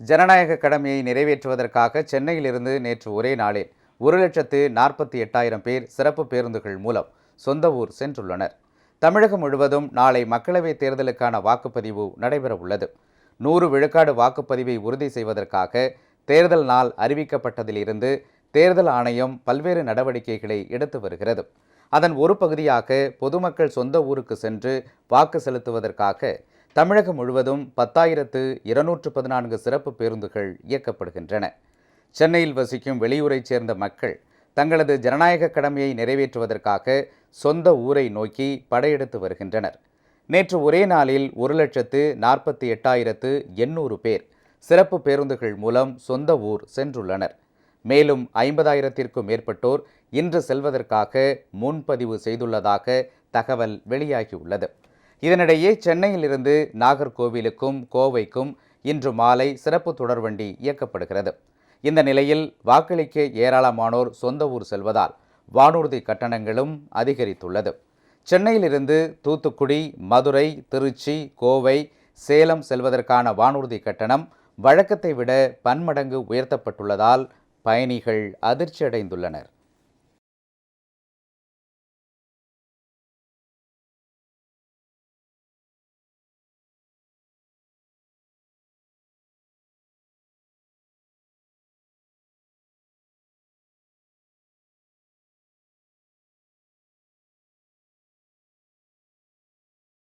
ஜனநாயக கடமையை நிறைவேற்றுவதற்காக சென்னையிலிருந்து நேற்று ஒரே நாளில் ஒரு லட்சத்து நாற்பத்தி எட்டாயிரம் பேர் சிறப்பு பேருந்துகள் மூலம் சொந்த ஊர் சென்றுள்ளனர். தமிழகம் முழுவதும் நாளை மக்களவைத் தேர்தலுக்கான வாக்குப்பதிவு நடைபெற உள்ளது நூறு விழுக்காடு வாக்குப்பதிவை உறுதி செய்வதற்காக தேர்தல் நாள் அறிவிக்கப்பட்டதிலிருந்து தேர்தல் ஆணையம் பல்வேறு நடவடிக்கைகளை எடுத்து வருகிறது. அதன் ஒரு பகுதியாக பொதுமக்கள் சொந்த ஊருக்கு சென்று வாக்கு செலுத்துவதற்காக தமிழகம் முழுவதும் பத்தாயிரத்து இருநூற்று பதினான்கு சிறப்பு பேருந்துகள் இயக்கப்படுகின்றன. சென்னையில் வசிக்கும் வெளியூரைச் சேர்ந்த மக்கள் தங்களது ஜனநாயக கடமையை நிறைவேற்றுவதற்காக சொந்த ஊரை நோக்கி படையெடுத்து வருகின்றனர். நேற்று ஒரே நாளில் ஒரு லட்சத்து நாற்பத்தி எட்டாயிரத்து எண்ணூறு பேர் சிறப்பு பேருந்துகள் மூலம் சொந்த ஊர் சென்றுள்ளனர். மேலும் ஐம்பதாயிரத்திற்கும் மேற்பட்டோர் இன்று செல்வதற்காக முன்பதிவு செய்துள்ளதாக தகவல் வெளியாகியுள்ளது. இதனிடையே சென்னையிலிருந்து நாகர்கோவிலுக்கும் கோவைக்கும் இன்று மாலை சிறப்பு தொடர்வண்டி இயக்கப்படுகிறது. இந்த நிலையில் வாக்களிக்க ஏராளமானோர் சொந்த ஊர் செல்வதால் வானூர்தி கட்டணங்களும் அதிகரித்துள்ளது. சென்னையிலிருந்து தூத்துக்குடி மதுரை திருச்சி கோவை சேலம் செல்வதற்கான வானூர்தி கட்டணம் வழக்கத்தை விட பன்மடங்கு உயர்த்தப்பட்டுள்ளதால் பயணிகள் அதிர்ச்சியடைந்துள்ளனர்.